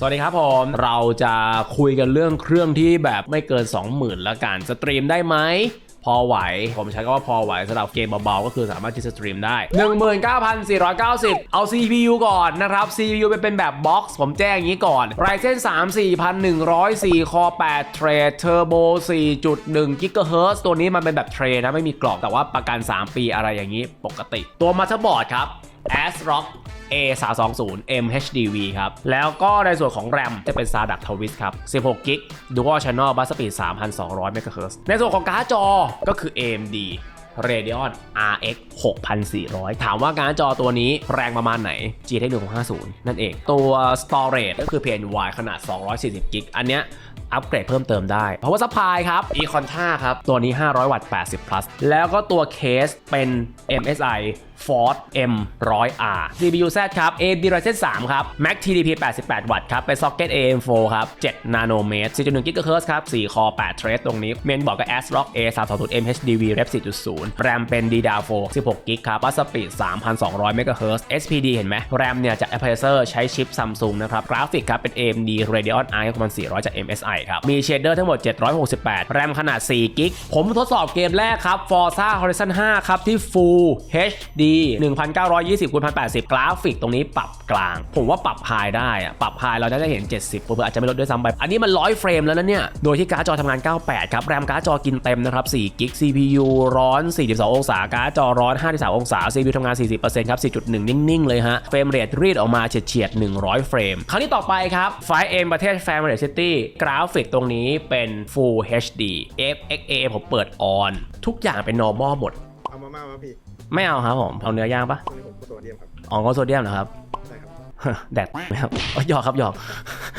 สวัสดีครับผม เราจะคุยกันเรื่องเครื่องที่แบบไม่เกิน 20,000ละกันสตรีมได้ไหมพอไหว ผมใช้คำว่าพอไหวสำหรับเกมเบาๆ ก็คือสามารถที่จะสตรีมได้ 19,490 เอา CPU ก่อนนะครับ CPU เป็นเป็นแบบบ็อกซ์ผมแจ้งอย่างนี้ก่อน Ryzen 3 4104 Core 8 t r a d Turbo 4.1 GHz ตัวนี้มันเป็นแบบเทรนะ ไม่มีกรอบแต่ว่าประกัน 3 ปีอะไรอย่างนี้ปกติ ตัวมั t เ e r b o a r d ครับ ASRock A 3 2 0 MHDV ครับ แล้วก็ในส่วนของ RAM จะเป็น SADAC Twist ครับ 16 g b Dual Channel Bus Speed 3,200 MHz ในส่วนของการ์ดจอก็คือ AMD Radeon RX 6400 ถามว่าการ์ดจอตัวนี้แรงประมาณไหน GTX 1650 นั่นเอง ตัว Storage ก็คือ PNY ขนาด 240 g b อันเนี้ยอัปเกรดเพิ่มเติมได้ Power Supply ครับ e c o n t a ครับ ตัวนี้ 500 วัตต์ 80 plus แล้วก็ตัวเคสเป็น MSI Ford M100R CPU Z ครับ AMD Ryzen 3 ครับ Max TDP 88 วัตต์ครับ เป็นซ็อกเก็ต AM4 ครับ 7 นาโนเมตร 4.1กิกะเฮิ GHz ครับ 4 คอ 8 เทรสตรงนี้ เมนบอร์ดก็ ASRock A320M HDV Rep 4.0 แรมเป็น DDR4 16 GB ครับบัสสปีด 3,200เมกะเฮิ MHz SPD เห็นไหมแรมเนี่ยจาก Acer ใช้ชิป Samsung นะครับ กราฟิกครับ เป็น AMD Radeon i 9400 จาก MSI ครับ มีเชดเดอร์ทั้งหมด 768 แรมขนาด4 GB ผมทดสอบเกมแรกครับ Forza Horizon 5 ครับที่ Full HD 1920คูณ1080 กราฟิกตรงนี้ปรับกลาง ผมว่าปรับไฮได้อะปรับไฮเราน่าจะเห็น 70เผื่ออาจจะไม่ลดด้วยซ้ำไป อันนี้มัน 100 เฟรมแล้วนะเนี่ย โดยที่การ์ดจอทำงาน 98 ครับ แรมการ์ดจอกินเต็มนะครับ4 g b CPU ร้อน 42 องศา การ์ดจอร้อน 53 องศา CPU ทำงาน 40%ครับ 4.1 นิ่ง ๆ เลยฮะ เฟรมเรทรีดออกมาเฉียดๆ100 เฟรม คราวนี้ต่อไปครับไฟเอ็มประเทศแฟมิลี่ซิตี้กราฟิกตรงนี้เป็น Full HD FXA ผมเปิดออนทุกอย่างเป็น normal หมด เอามาม่ามาพี่ไม่เอาครับผมเอาเนื้อย่างปะตัวนี้ผมโซเดียมครับอ๋อก็โซเดียมนะครับ ใช่ครับแดดไหมครับอ๋อหยอกครับหยอก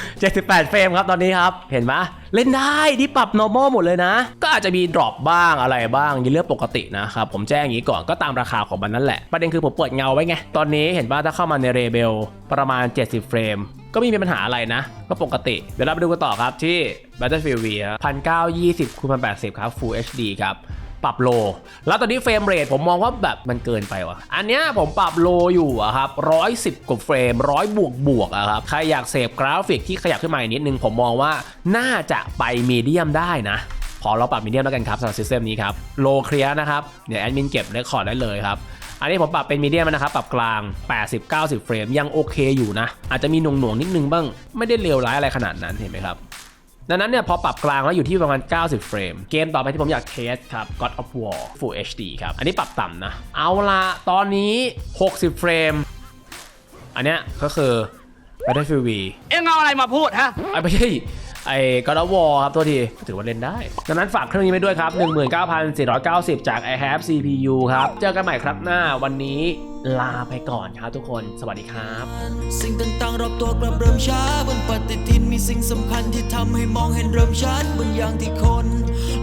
78 เฟรมครับตอนนี้ครับ เห็นไหมเล่นได้ที่ปรับ normal หมดเลยนะ ก็อาจจะมี drop บ้างอะไรบ้างยี่เรื่องปกตินะครับ ผมแจ้งอย่างนี้ก่อนก็ตามราคาของมันนั่นแหละ ประเด็นคือผมเปิดเงาไว้ไง ตอนนี้เห็นว่าถ้าเข้ามาในเรเบลประมาณ 70 เฟรม ก็ไม่มีปัญหาอะไรนะ ก็ปกติ เดี๋ยวเราไปดูกันต่อครับที่ Battlefield V 1920คูณ1080 ครับ Full HD ครับ ปรับโล แล้วตอนนี้เฟรมเรทผมมองว่าแบบมันเกินไปว่ะ อันเนี้ยผมปรับโลอยู่อะครับ110กว่าเฟรม100บวกบวกอะครับ ใครอยากเสพกราฟิกที่ขยับขึ้นมาอีกนิดนึง ผมมองว่าน่าจะไปมีเดียมได้นะพอเราปรับมีเดียมแล้วกันครับสำหรับซิสเต็มนี้ครับโลเคลียร์นะครับเดี๋ยวแอดมินเก็บเรคคอร์ดได้เลยครับอันนี้ผมปรับเป็นมีเดียมนะครับ ปรับกลาง 80-90 เฟรมยังโอเคอยู่นะ อาจจะมีหน่วงๆนิดนึงบ้าง ไม่ได้เลวร้ายอะไรขนาดนั้นเห็นไหมครับ ดังนั้นเนี่ยพอปรับกลางแล้วอยู่ที่ประมาณ 90 เฟรม เกมต่อไปที่ผมอยากเทสครับ God of War Full HD ครับ อันนี้ปรับต่ำนะ เอาละตอนนี้ 60 เฟรม อันเนี้ยก็คือ Battlefield V เอ็งเอาอะไรมาพูดฮะไอ้ไม่ใช่ ไอ้ God of War ครับตัวทีถือว่าเล่นได้ ดังนั้นฝากเครื่องนี้ไปด้วยครับ 19,490 จาก i have CPU ครับ เจอกันใหม่ครับหน้าวันนี้ลาไปก่อนครับทุกคน สวัสดีครับ สิ่งต่างๆรอบตัวกลับเริ่มช้าบนปฏิทินมีสิ่งสำคัญที่ทำให้มองเห็นเริ่มชัดบางอย่างที่คน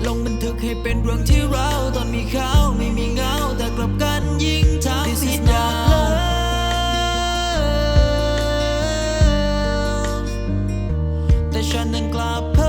ลงบันทึกให้เป็นเรื่องที่เราตอนมีเขาไม่มีเงาแต่กลับกันยิ่ง นั้นกลับ